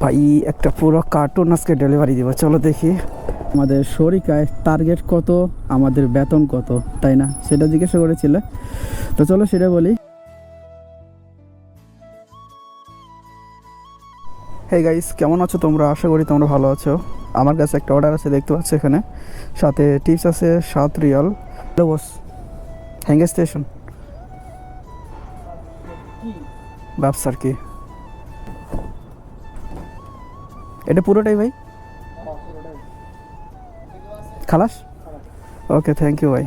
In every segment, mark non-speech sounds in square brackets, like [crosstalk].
ভাই, একটা পুরো কার্টুন আজকে ডেলিভারি দিব। চলো দেখি। আমাদের শরিকায় টার্গেট কত, আমাদের বেতন কত, তাই না? সেটা জিজ্ঞাসা করেছিলে। তো চলো সেটা বলি। হে গাইস কেমন আছো তোমরা? আশা করি তোমরা ভালো আছো। আমার কাছে একটা অর্ডার আছে, দেখতে পাচ্ছ এখানে। সাথে টিপস আছে, সাত রিয়াল। বস হ্যাঙ্গে স্টেশন ব্যবসার কি? এটা পুরোটাই ভাই? খালাস? ওকে থ্যাংক ইউ ভাই।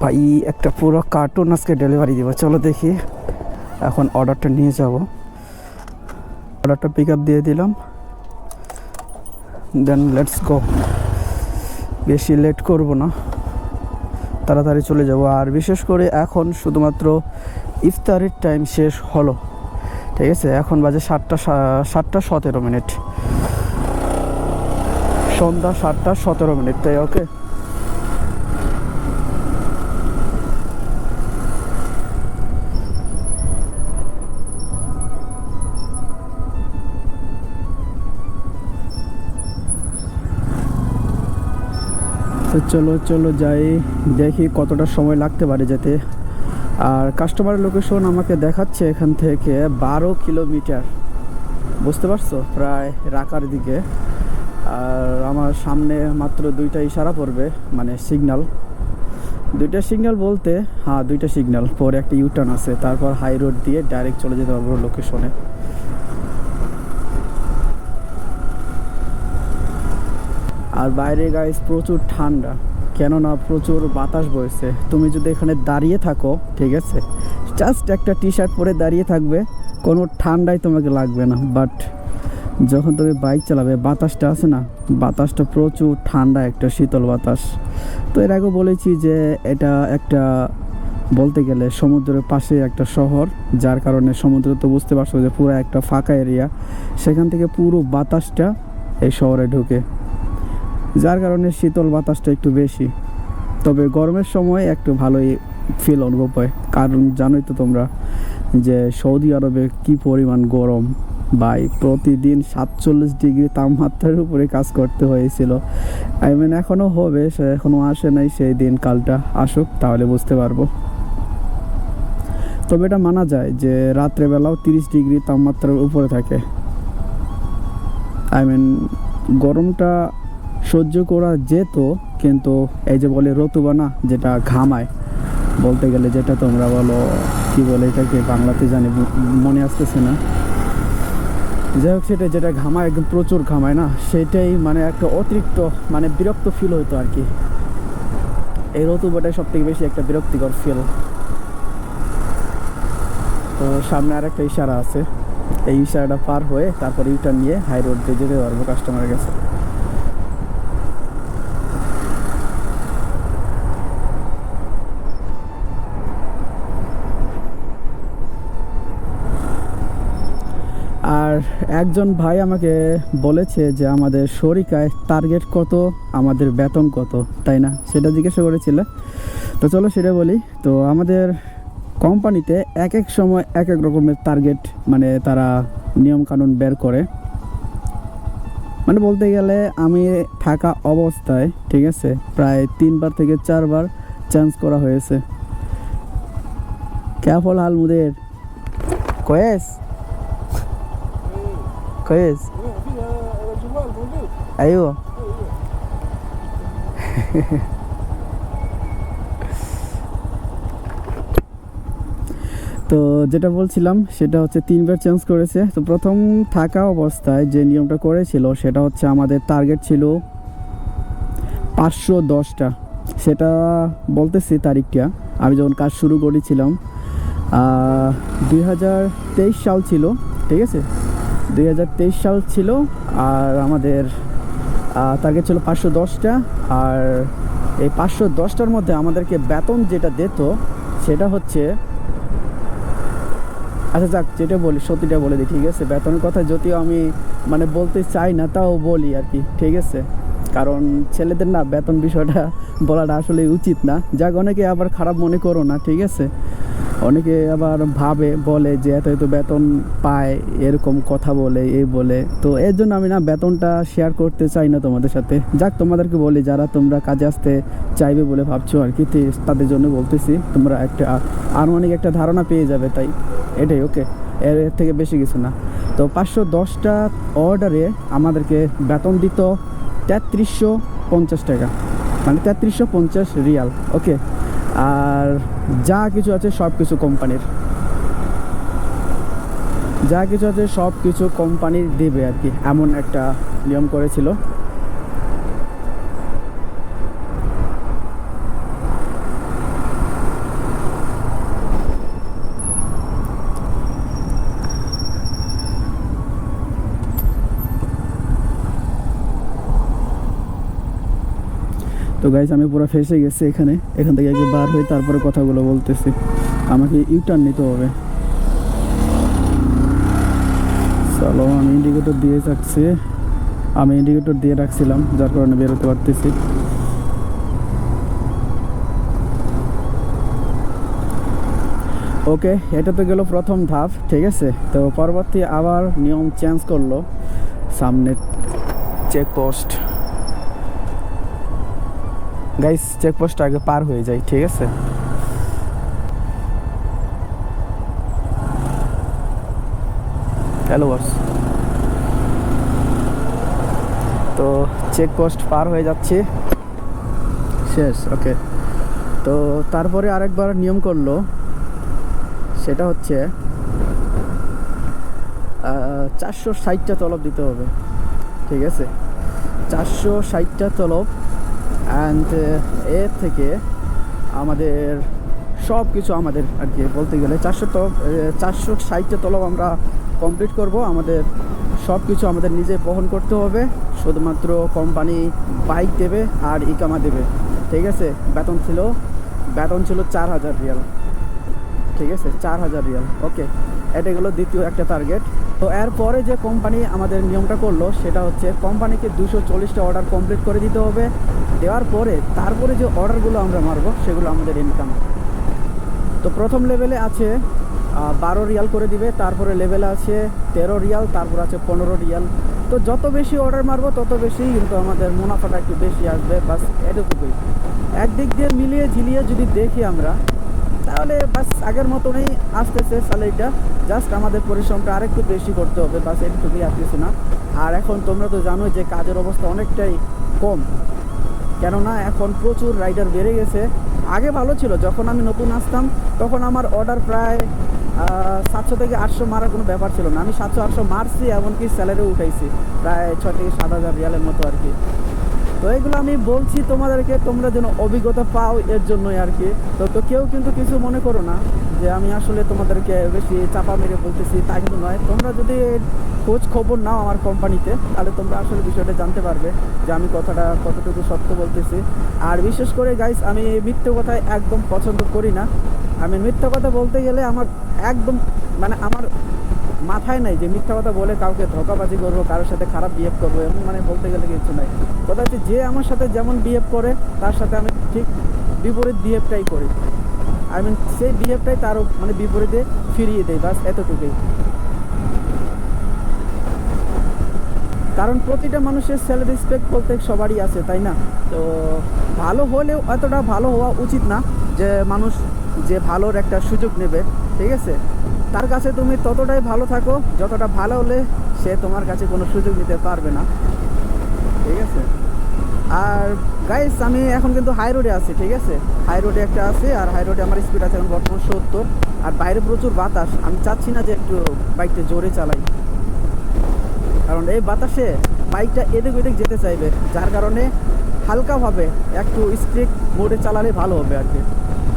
ভাই, একটা পুরো কার্টুন আজকে ডেলিভারি দিব। চলো দেখি। এখন অর্ডারটা নিয়ে যাব। অর্ডারটা পিক আপ দিয়ে দিলাম। দেন লেটস গো বেশি লেট করব না। তাড়াতাড়ি চলে যাব। আর বিশেষ করে এখন শুধুমাত্র ইফতারের টাইম শেষ হলো। ঠিক আছে, এখন বাজে সাতটা সাতটা সতেরো মিনিট। সন্ধ্যা সাতটা সতেরো মিনিট, তাই ওকে তো চলো চলো যাই, দেখি কতটা সময় লাগতে পারে যেতে। আর কাস্টমারের লোকেশন আমাকে দেখাচ্ছে এখান থেকে বারো কিলোমিটার। বুঝতে পারছ? প্রায় রাকার দিকে। আর আমার সামনে মাত্র দুইটা ইশারা পড়বে মানে সিগনাল দুইটা সিগনাল বলতে হ্যাঁ দুইটা সিগনাল পরে একটা ইউটার্ন আছে, তারপর হাই রোড দিয়ে ডাইরেক্ট চলে যেতে পারব লোকেশনে আর বাইরে গাইস প্রচুর ঠান্ডা। কেননা প্রচুর বাতাস বইছে। তুমি যদি এখানে দাঁড়িয়ে থাকো, ঠিক আছে? জাস্ট একটা টি শার্ট পরে দাঁড়িয়ে থাকবে, কোনো ঠান্ডাই তোমাকে লাগবে না। বাট যখন তুমি বাইক চালাবে, বাতাসটা আছে না? বাতাসটা প্রচুর ঠান্ডা, একটা শীতল বাতাস। তো এর আগে বলেছি যে এটা একটা, বলতে গেলে সমুদ্রের পাশে একটা শহর, যার কারণে সমুদ্র তো বুঝতে পারছ যে পুরো একটা ফাঁকা এরিয়া সেখান থেকে পুরো বাতাসটা এই শহরে ঢুকে। যার কারণে শীতল বাতাসটা একটু বেশি। তবে গরমের সময় একটু ভালোই ফিল অনুভব হয়। কারণ জানোই তো তোমরা যে সৌদি আরবে কি পরিমাণ গরম। বাই প্রতিদিন সাতচল্লিশ ডিগ্রি তাপমাত্রার উপরে কাজ করতে হয়েছিল। আই মিন এখনও হবে, সে এখনও আসে নাই সেই দিন কালটা আসুক, তাহলে বুঝতে পারব। তবে এটা মানা যায় যে রাত্রেবেলাও তিরিশ ডিগ্রি তাপমাত্রার উপরে থাকে। আই মিন গরমটা সহ্য করা যেত, কিন্তু এই যে বলে রতুবানা যেটা ঘামায়, বলতে গেলে যেটা তোমরা বলো, কি বলে এটাকে বাংলাতে জানি, মনে আসতেছে না। যাই হোক সেটা যেটা ঘামায়, একদম প্রচুর ঘামায় না, সেটাই মানে একটা অতিরিক্ত মানে বিরক্ত ফিল হতো আর কি এই রতুবাটাই সব থেকে বেশি একটা বিরক্তিকর ফিল তো সামনে আর একটা ইশারা আছে। এই ইশারাটা পার হয়ে তারপর ইউটার নিয়ে হাই রোড দিয়ে যেতে পারব কাস্টমারের কাছে আর একজন ভাই আমাকে বলেছে যে আমাদের শরিকায় টার্গেট কত, আমাদের বেতন কত, তাই না? সেটা জিজ্ঞাসা করেছিল। তো চলো সেটা বলি। তো আমাদের কোম্পানিতে এক এক সময় এক এক রকমের টার্গেট মানে তারা নিয়ম কানুন বের করে। মানে বলতে গেলে আমি থাকা অবস্থায়, ঠিক আছে, প্রায় তিনবার থেকে চারবার চেঞ্জ করা হয়েছে। ক্যাফল আলমুদের কয়েস? كويس ايوه [laughs] তো যেটা বলছিলাম সেটা হচ্ছে তিনবার চেঞ্জ করেছে তো প্রথম থাকা অবস্থায় যে নিয়মটা করেছিল সেটা হচ্ছে আমাদের টার্গেট ছিল পাঁচশো দশটা সেটা বলতেছি তারিখটা আমি যখন কাজ শুরু করেছিলাম দুই হাজার তেইশ সাল ছিল ঠিক আছে দুই হাজার তেইশ সাল ছিল, আর আমাদের টার্গেট ছিল পাঁচশো দশটা, আর এই পাঁচশো দশটার মধ্যে আমাদেরকে বেতন যেটা দিত, সেটা হচ্ছে আচ্ছা যাক, যেটা বলি, সত্যিটা বলে দিই, ঠিক আছে? বেতনের কথা যদিও আমি মানে বলতে চাই না, তাও বলি আর কি, ঠিক আছে? কারণ ছেলেদের না বেতন বিষয়টা বলাটা আসলে উচিত না। যাক, অনেকে আবার খারাপ মনে করো না, ঠিক আছে? অনেকে আবার ভাবে, বলে যে এত এত বেতন পায়, এরকম কথা বলে, এই বলে। তো এর জন্য আমি না বেতনটা শেয়ার করতে চাই না তোমাদের সাথে। যাক, তোমাদেরকে বলি, যারা তোমরা কাজে আসতে চাইবে বলে ভাবছ আর কি তাদের জন্য বলতেছি, তোমরা একটা আনুমানিক একটা ধারণা পেয়ে যাবে, তাই। এটাই ওকে এর থেকে বেশি কিছু না। তো পাঁচশো দশটা অর্ডারে আমাদেরকে বেতন দিত তেত্রিশশো পঞ্চাশ টাকা। মানে তেত্রিশশো পঞ্চাশ রিয়াল ওকে আর যা কিছু আছে সব কিছু কোম্পানির। যা কিছু আছে সব কিছু কোম্পানির দেবে আর কি, এমন একটা নিয়ম করেছিল। গাইজ আমি পুরো ফেসে গেছি এখানে। এখান থেকে আগে বার হয়ে তারপরে কথাগুলো বলতেছি। আমাকে ইউটার্ন নিতে হবে। চলো, আমি ইন্ডিকেটর দিয়ে রাখছি আমি ইন্ডিকেটর দিয়ে রাখছিলাম, যার কারণে বেরোতে পারতেছি। ওকে এটা তো গেল প্রথম ধাপ, ঠিক আছে? তো পরবর্তী আবার নিয়ম চেঞ্জ করল। সামনে চেকপোস্ট গাইস চেকপোস্ট আগে পার হয়ে যায় ঠিক আছে? হ্যালো বস তো চেকপোস্ট পার হয়ে যাচ্ছে। শেষ ওকে তো তারপরে আরেকবার নিয়ম করল। সেটা হচ্ছে চারশো ষাটটা তলব দিতে হবে ঠিক আছে? চারশো ষাটটা তলব অ্যান্ড এর থেকে আমাদের সব কিছু আমাদের আর কি বলতে গেলে চারশো তলব চারশো ষাটটা তলব আমরা কমপ্লিট করব। আমাদের সব কিছু আমাদের নিজে বহন করতে হবে। শুধুমাত্র কোম্পানি বাইক দেবে আর ইকামা দেবে। ঠিক আছে? বেতন ছিল বেতন ছিল চার হাজার রিয়াল। ঠিক আছে? চার হাজার রিয়াল। ওকে। এটা গেলো দ্বিতীয় একটা টার্গেট তো এরপরে যে কোম্পানি আমাদের নিয়মটা করল, সেটা হচ্ছে কোম্পানিকে দুশো চল্লিশটা অর্ডার কমপ্লিট করে দিতে হবে। দেওয়ার পরে তারপরে যে অর্ডারগুলো আমরা মারবো, সেগুলো আমাদের ইনকাম তো প্রথম লেভেলে আছে বারো রিয়াল করে দিবে, তারপরে লেভেলে আছে তেরো রিয়াল, তারপর আছে পনেরো রিয়াল। তো যত বেশি অর্ডার মারবো, তত বেশি কিন্তু আমাদের মুনাফাটা একটু বেশি আসবে, বাস এটুকুই। একদিক দিয়ে মিলিয়ে ঝিলিয়ে যদি দেখি আমরা, তাহলে বাস আগের মতনই আসতেছে স্যালারিটা জাস্ট আমাদের পরিশ্রমটা আরেকটু বেশি করতে হবে, বাস এটুকুই আর কিছু না। আর এখন তোমরা তো জানোই যে কাজের অবস্থা অনেকটাই কম। কেননা এখন প্রচুর রাইডার বেড়ে গেছে। আগে ভালো ছিল, যখন আমি নতুন আসতাম, তখন আমার অর্ডার প্রায় সাতশো থেকে আটশো মারার কোনো ব্যাপার ছিল না। আমি সাতশো আটশো মারছি, এমনকি স্যালারিও উঠাইছি, প্রায় ছ থেকে সাত হাজার রিয়ালের মতো আর কি। তো এগুলো আমি বলছি তোমাদেরকে, তোমরা যেন অভিজ্ঞতা পাও এর জন্যই আর কি। তো তো কেউ কিন্তু কিছু মনে করো না। যে আমি আসলে তোমাদেরকে বেশি চাপা মেরে বলতেছি তা কিন্তু নয়। তোমরা যদি খোঁজ খবর নাও আমার কোম্পানিতে, তাহলে তোমরা আসলে বিষয়টা জানতে পারবে যে আমি কথাটা কতটুকু সত্য বলতেছি। আর বিশেষ করে গাইস আমি মিথ্যে কথায় একদম পছন্দ করি না। আমি মিথ্যা কথা বলতে গেলে আমার একদম মানে আমার মাথায় নাই যে মিথ্যা কথা বলে কাউকে ধোকাবাজি করব, কারোর সাথে খারাপ বিহেভ করব, এমন মানে বলতে গেলে কিছু নাই। কথা হচ্ছে যে আমার সাথে যেমন বিহেভ করে, তার সাথে আমি ঠিক বিপরীত বিহেভটাই করি। আই মিন সেই বিহেভটাই তারও মানে বিপরীতে ফিরিয়ে দেয়, বাস এতটুকুই। কারণ প্রতিটা মানুষের সেলফ রেসপেক্ট বলতে সবারই আছে, তাই না? তো ভালো হলেও এতটা ভালো হওয়া উচিত না যে মানুষ যে ভালোর একটা সুযোগ নেবে, ঠিক আছে? তার কাছে তুমি ততটাই ভালো থাকো, যতটা ভালো হলে সে তোমার কাছে কোনো সুযোগ নিতে পারবে না, ঠিক আছে? আর গাইস আমি এখন কিন্তু হাই রোডে আছি, ঠিক আছে? হাই রোডে একটা আছে আর হাই রোডে আমার স্পিড আছে এখন বর্তমান সত্তর। আর বাইরে প্রচুর বাতাস। আমি চাচ্ছি না যে একটু বাইকটা জোরে চালাই। কারণ এই বাতাসে বাইকটা এদিক ওদিক যেতে চাইবে, যার কারণে হালকাভাবে একটু স্ট্রিক মোডে চালালে ভালো হবে আর কি।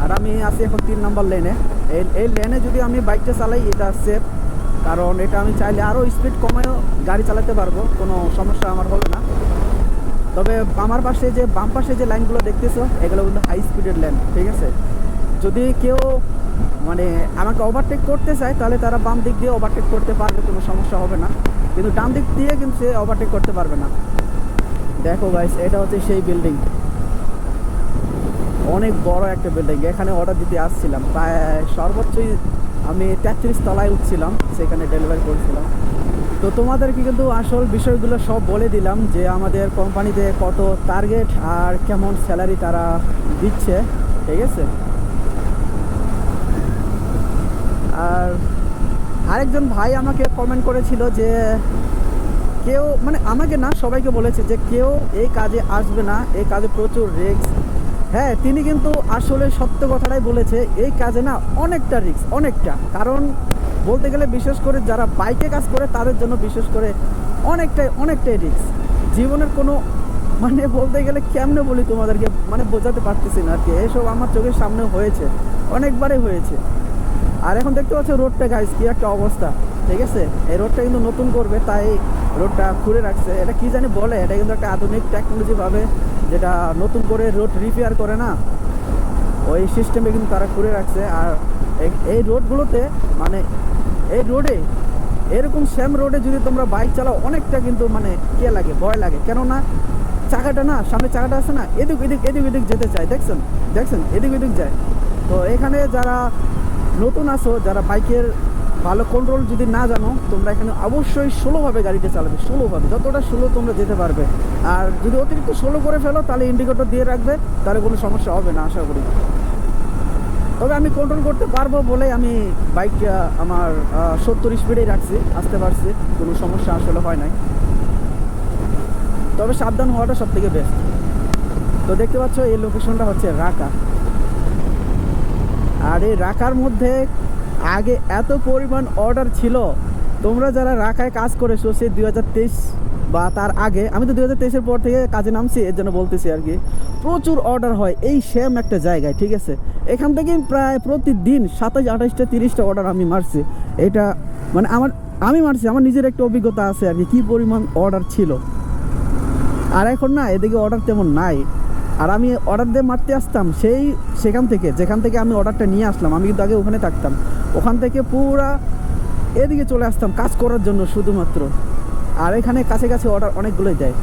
আর আমি আছি এখন তিন নম্বর লেনে এই এই লেনে যদি আমি বাইকটা চালাই, এটা সেফ কারণ এটা আমি চাইলে আরও স্পিড কমেও গাড়ি চালাতে পারব, কোনো সমস্যা আমার হবে না। তবে আমার পাশে যে, বাম পাশে যে লাইনগুলো দেখতেছো, এগুলো কিন্তু হাই স্পিডের লাইন ঠিক আছে? যদি কেউ মানে আমাকে ওভারটেক করতে চায়, তাহলে তারা বাম দিক দিয়ে ওভারটেক করতে পারবে, কোনো সমস্যা হবে না। কিন্তু ডান দিক দিয়ে কিন্তু সে ওভারটেক করতে পারবে না। দেখো গাইস এটা হচ্ছে সেই বিল্ডিং অনেক বড় একটা বিল্ডিং এখানে অর্ডার দিতে আসছিলাম। প্রায় সর্বোচ্চই আমি তেত্রিশ তলায় উঠছিলাম, সেখানে ডেলিভারি করছিলাম। তো তোমাদেরকে কিন্তু আসল বিষয়গুলো সব বলে দিলাম যে আমাদের কোম্পানিতে কত টার্গেট আর কেমন স্যালারি তারা দিচ্ছে, ঠিক আছে? আর আরেকজন ভাই আমাকে কমেন্ট করেছিল যে কেউ মানে আমাকে না, সবাইকে বলেছে যে কেউ এই কাজে আসবে না, এই কাজে প্রচুর রিস্ক হ্যাঁ তিনি কিন্তু আসলে সত্য কথাটাই বলেছে, এই কাজে না অনেকটা রিস্ক অনেকটা। কারণ বলতে গেলে বিশেষ করে যারা বাইকে কাজ করে, তাদের জন্য বিশেষ করে অনেকটাই অনেকটাই রিস্ক জীবনের কোনো মানে বলতে গেলে কেমনে বলি তোমাদেরকে মানে বোঝাতে পারতেছি না আর কি এসব আমার চোখের সামনে হয়েছে, অনেকবারই হয়েছে। আর এখন দেখতে পাচ্ছ রোডটা গাইস কি একটা অবস্থা, ঠিক আছে? এই রোডটা কিন্তু নতুন করবে, তাই রোডটা খুঁড়ে রাখছে। এটা কি জানি বলে, এটা কিন্তু একটা আধুনিক টেকনোলজি ভাবে, যেটা নতুন করে রোড রিপেয়ার করে না। ওই সিস্টেমে কিন্তু তারা খুঁড়ে রাখছে। আর এই রোডগুলোতে মানে এই রোডে, এরকম সেম রোডে যদি তোমরা বাইক চালাও, অনেকটা কিন্তু মানে কে লাগে, ভয় লাগে। কেননা, চাকাটা না, সামনে চাকাটা আছে না, এদিক এদিক এদিক এদিক যেতে চায়, দেখছেন? দেখছেন? এদিক এদিক যায়। তো এখানে যারা নতুন আসো যারা বাইকের ভালো কন্ট্রোল যদি না জানো, তোমরা এখানে অবশ্যই ষোলোভাবে গাড়িটা চালাবে ষোলোভাবে যতটা ষোলো তোমরা যেতে পারবে। আর যদি অতিরিক্ত ষোলো করে ফেলো, তাহলে ইন্ডিকেটর দিয়ে রাখবে, তাহলে কোনো সমস্যা হবে না, আশা করি। তবে আমি কন্ট্রোল করতে পারব বলে আমি বাইকটা আমার সত্তর স্পিডেই রাখছি, আসতে পারছি, কোনো সমস্যা আসলে হয় নাই। তবে সাবধান হওয়াটা সব থেকে বেস্ট তো দেখতে পাচ্ছ, এই লোকেশনটা হচ্ছে রাকা। আর এই রাকার মধ্যে আগে এত পরিমাণ অর্ডার ছিল, তোমরা যারা রাকায় কাজ করেছ সেই দুই বা তার আগে, আমি তো দুই হাজার পর থেকে কাজে নামছি, এর জন্য বলতেছি আর কি, প্রচুর অর্ডার হয় এই সেম একটা জায়গায়, ঠিক আছে? এখান থেকে প্রায় প্রতিদিন সাতাশ, আঠাশটা, তিরিশটা অর্ডার আমি মারছি। এটা মানে আমার, আমি মারছি, আমার নিজের একটা অভিজ্ঞতা আছে আর কি, কী পরিমাণ অর্ডার ছিল। আর এখন না, এদিকে অর্ডার তেমন নাই। আর আমি অর্ডার দিয়ে মারতে আসতাম, সেই, সেখান থেকে, যেখান থেকে আমি অর্ডারটা নিয়ে আসলাম, আমি কিন্তু আগে ওখানে থাকতাম। ওখান থেকে পুরা এদিকে চলে আসতাম কাজ করার জন্য শুধুমাত্র। আর এখানে কাছে কাছে অর্ডার অনেকগুলোই দেয়।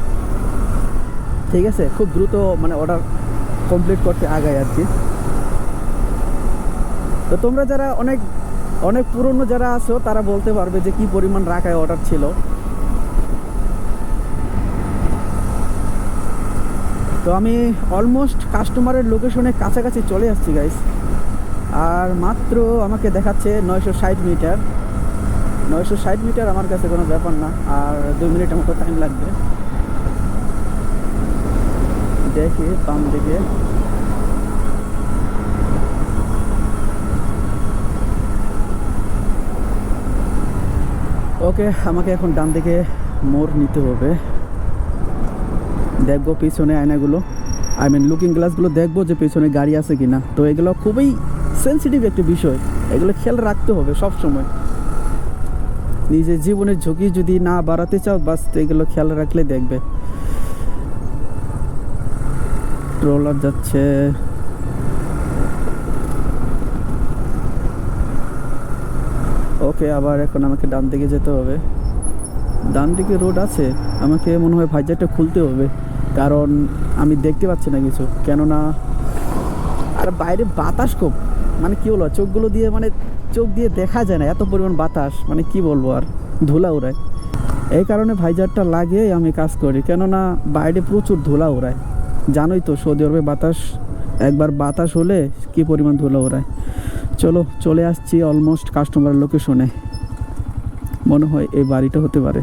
ঠিক আছে? খুব দ্রুত মানে অর্ডার কমপ্লিট করতে আগায় আর কি। তো তোমরা যারা অনেক অনেক পুরনো যারা আছো, তারা বলতে পারবে যে কি পরিমাণ রাখায় অর্ডার ছিল। তো আমি অলমোস্ট কাস্টমারের লোকেশনে কাছাকাছি চলে আসছি গাইস আর মাত্র আমাকে দেখাচ্ছে নয়শো ষাট মিটার। নয়শো ষাট মিটার আমার কাছে কোনো ব্যাপার না, আর দুই মিনিটের মতো টাইম লাগবে। দেখি বাম দিকে। ওকে, আমাকে এখন ডান দিকে মোড় নিতে হবে। দেখব পিছনে আয়নাগুলো। আই মিন লুকিং গ্লাসগুলো দেখব যে পিছনে গাড়ি আছে কি না তো এগুলো খুবই সেন্সিটিভ একটি বিষয়। এগুলো খেয়াল রাখতে হবে সব সময় নিজের জীবনের ঝুঁকি যদি না বাড়াতে চাও, বাস এগুলো খেয়াল রাখলে দেখবে। ট্রলার যাচ্ছে। ওকে আবার এখন আমাকে ডান দিকে যেতে হবে। ডান দিকে রোড আছে। আমাকে মনে হয় ভাইজারটা খুলতে হবে। কারণ আমি দেখতে পাচ্ছি না কিছু। কেননা, আর বাইরে বাতাস খুব। মানে কি বলব, চোখগুলো দিয়ে মানে চোখ দিয়ে দেখা যায় না। এত পরিমাণ বাতাস। মানে কি বলব আর? ধুলা উড়ায়। এই কারণে ভাইজারটা লাগিয়ে আমি কাজ করি। কেননা, বাইরে প্রচুর ধুলা উড়ায়। জানোই তো, সৌদি আরবে বাতাস, একবার বাতাস হলে কি পরিমাণ ধুলা উড়ায়। চলো, চলে আসছি অলমোস্ট কাস্টমার লোকেশনে মনে হয় এই বাড়িটা হতে পারে।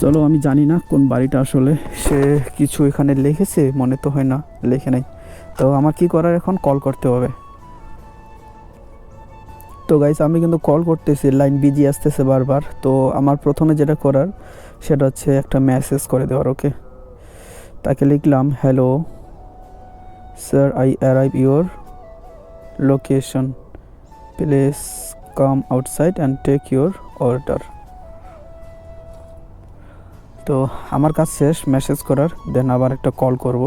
চলো, আমি জানি না কোন বাড়িটা আসলে। সে কিছু এখানে লিখেছে, মনে তো হয় না, লেখে নাই। তো আমার কি করার এখন? কল করতে হবে। তো গাইস আমি কিন্তু কল করতেছি লাইন বিজি আসতেছে বারবার। তো আমার প্রথমে যেটা করার, সেটা হচ্ছে একটা মেসেজ করে দেওয়ার ওকে তাকে লিখলাম hello sir I arrive your location please come outside and take your order তো আমার কাজ শেষ মেসেজ করার দেন আবার একটা কল করব।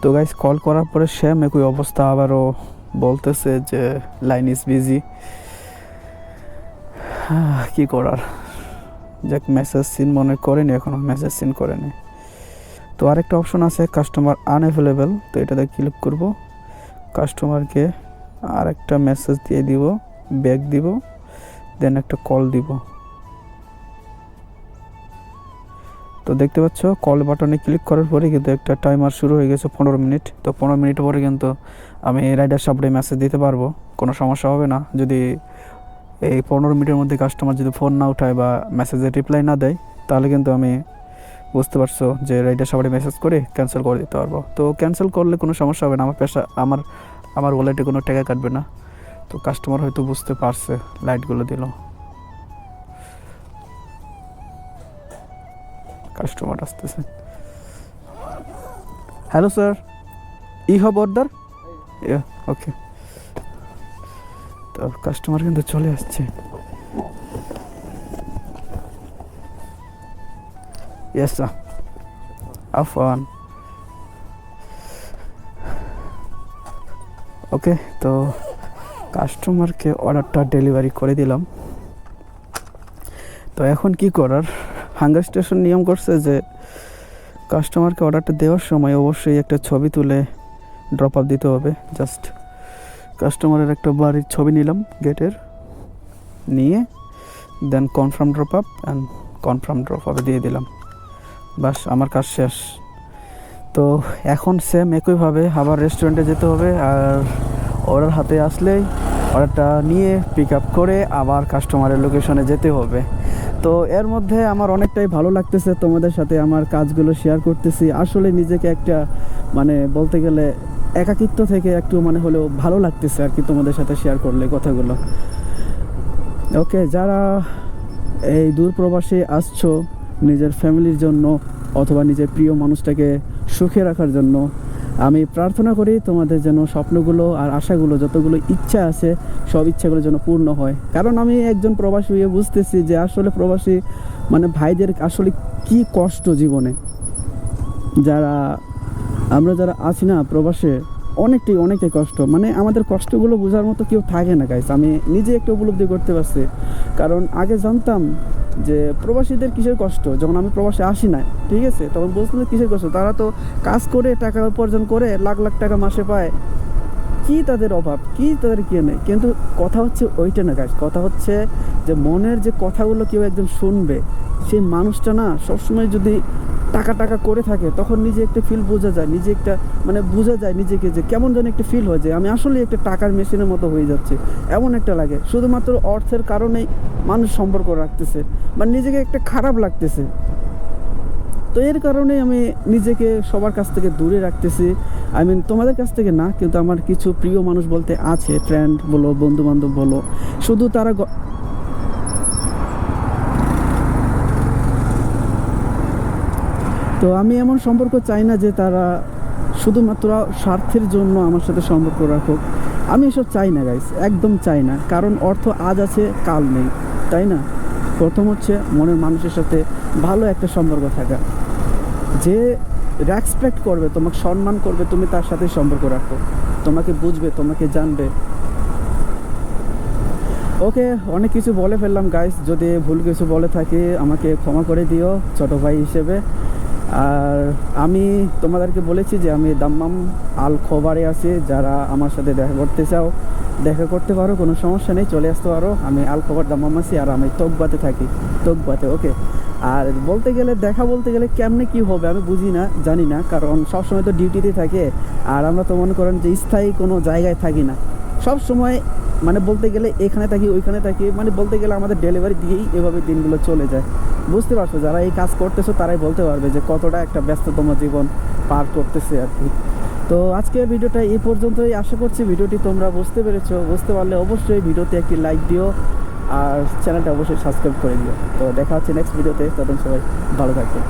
তো গাইস কল করার পরে সেম একই অবস্থা আবারও বলতেছে যে লাইন ইজ বিজি কি করার? যাক মেসেজ সিন মনে করেনি এখনও মেসেজ সিন করেনি। তো আরেকটা অপশন আছে কাস্টমার আনঅ্যাভেলেবেল তো এটাতে ক্লিক করব। কাস্টমারকে আরেকটা মেসেজ দিয়ে দিব ব্যাক দিব দেন একটা কল দিব। তো দেখতে পাচ্ছ কল বাটনে ক্লিক করার পরে কিন্তু একটা টাইমার শুরু হয়ে গেছে পনেরো মিনিট। তো পনেরো মিনিট পরে কিন্তু আমি রাইডার সাপড়ে মেসেজ দিতে পারব, কোনো সমস্যা হবে না। যদি এই পনেরো মিনিটের মধ্যে কাস্টমার যদি ফোন না উঠায় বা মেসেজের রিপ্লাই না দেয়, তাহলে কিন্তু আমি বুঝতে পারছ যে রাইডার সাপড়ে মেসেজ করে ক্যান্সেল করে দিতে পারব। তো ক্যান্সেল করলে কোনো সমস্যা হবে না, আমার পেশা, আমার আমার ওয়ালেটে কোনো টাকা কাটবে না। তো কাস্টমার হয়তো বুঝতে পারছে লাইটগুলো দিল। কাস্টমার আসতেছে। হ্যালো স্যার ই হব অর্ডার ওকে তো কাস্টমার কিন্তু চলে আসছে। ইয়েস স্যার আফান ওকে তো কাস্টমারকে অর্ডারটা ডেলিভারি করে দিলাম। তো এখন কি করার? হাঙ্গার স্টেশন নিয়ম করছে যে কাস্টমারকে অর্ডারটা দেওয়ার সময় অবশ্যই একটা ছবি তুলে ড্রপ আপ দিতে হবে। জাস্ট কাস্টমারের একটা বাড়ির ছবি নিলাম গেটের নিয়ে then confirm drop up and confirm drop আপে দিয়ে দিলাম। বাস, আমার কাজ শেষ। তো এখন সেম একইভাবে আবার রেস্টুরেন্টে যেতে হবে আর অর্ডার হাতে আসলেই অর্ডারটা নিয়ে পিক আপ করে আবার কাস্টমারের লোকেশনে যেতে হবে। তো এর মধ্যে আমার অনেকটাই ভালো লাগতেছে তোমাদের সাথে আমার কাজগুলো শেয়ার করতেছি। আসলে নিজেকে একটা মানে বলতে গেলে একাকিত্ব থেকে একটু মানে হলেও ভালো লাগতেছে আর কি তোমাদের সাথে শেয়ার করলে কথাগুলো। ওকে যারা এই দূর প্রবাসে আসছো নিজের ফ্যামিলির জন্য অথবা নিজের প্রিয় মানুষটাকে সুখে রাখার জন্য আমি প্রার্থনা করি তোমাদের যেন স্বপ্নগুলো আর আশাগুলো, যতগুলো ইচ্ছা আছে, সব ইচ্ছাগুলো যেন পূর্ণ হয়। কারণ আমি একজন প্রবাসী হয়ে বুঝতেছি যে আসলে প্রবাসী মানে ভাইদের আসলে কি কষ্ট জীবনে। যারা, আমরা যারা আছি না প্রবাসে, অনেকটাই অনেকটাই কষ্ট। মানে আমাদের কষ্টগুলো বোঝার মতো কেউ থাকে না গাইস আমি নিজে একটা উপলব্ধি করতে পারছি। কারণ আগে জানতাম যে প্রবাসীদের কিসের কষ্ট? যখন আমি প্রবাসে আসি না ঠিক আছে? তখন না কিসের কষ্ট? তারা তো কাজ করে টাকা উপার্জন করে লাখ লাখ টাকা মাসে পায়। কি তাদের অভাব? কি তাদের কে নেই? কিন্তু কথা হচ্ছে ওইটা না কাজ কথা হচ্ছে যে মনের যে কথাগুলো কেউ একজন শুনবে, সেই মানুষটা না সবসময় যদি টাকা টাকা করে থাকে, তখন নিজে একটা ফিল বোঝা যায়, নিজে একটা মানে বোঝা যায় নিজেকে যে কেমন যেন একটা ফিল হয় যে আমি আসলে একটা টাকার মেশিনের মতো হয়ে যাচ্ছে। এমন একটা লাগে। শুধুমাত্র অর্থের কারণেই মানুষ সম্পর্ক রাখতেছে বা নিজেকে একটা খারাপ লাগতেছে। তো এর কারণে আমি নিজেকে সবার কাছ থেকে দূরে রাখতেছি। আই মিন তোমাদের কাছ থেকে না, কিন্তু আমার কিছু প্রিয় মানুষ বলতে আছে ফ্রেন্ড বলো বন্ধু বান্ধব বলো। শুধু তারা তো আমি এমন সম্পর্ক চাই না যে তারা শুধুমাত্র স্বার্থের জন্য আমার সাথে সম্পর্ক রাখুক। আমি এসব চাই না গাইস একদম চাই না। কারণ অর্থ আজ আছে, কাল নেই। তাই না? প্রথম হচ্ছে মনের মানুষের সাথে ভালো একটা সম্পর্ক থাকা। যে রেসপেক্ট করবে, তোমাকে সম্মান করবে, তুমি তার সাথে সম্পর্ক রাখো। তোমাকে বুঝবে, তোমাকে জানবে। ওকে, অনেক কিছু বলে ফেললাম গাইস যদি ভুল কিছু বলে থাকি, আমাকে ক্ষমা করে দিও, ছোট ভাই হিসেবে। আর আমি তোমাদেরকে বলেছি যে আমি দাম্মাম আল খোবারে আছি, যারা আমার সাথে দেখা করতে চাও, দেখা করতে পারো, কোনো সমস্যা নেই, চলে আসতে পারো। আমি আল খবর দাম্মাম আছি আর আমি তোকবাতে থাকি, তোকবাতে, ওকে? আর বলতে গেলে, দেখা বলতে গেলে কেমনে কি হবে আমি বুঝি না, জানি না, কারণ সবসময় তো ডিউটিতে থাকে, আর আমরা তো মনে করেন যে স্থায়ী কোনো জায়গায় থাকি না। সব সময় মানে বলতে গেলে এখানে থাকি, ওইখানে থাকি মানে বলতে গেলে আমাদের ডেলিভারি দিয়েই এভাবে দিনগুলো চলে যায়। বুঝতে পারছ, যারা এই কাজ করতেছো তারাই বলতে পারবে যে কতটা একটা ব্যস্ততম জীবন পার করতেছে আর কি। তো আজকে ভিডিওটা এই পর্যন্তই। আশা করছি ভিডিওটি তোমরা বুঝতে পেরেছ। বুঝতে পারলে অবশ্যই ভিডিওতে একটি লাইক দিও আর চ্যানেলটা অবশ্যই সাবস্ক্রাইব করে দিও। তো দেখা হচ্ছে নেক্সট ভিডিওতে। তখন সবাই ভালো থাকবে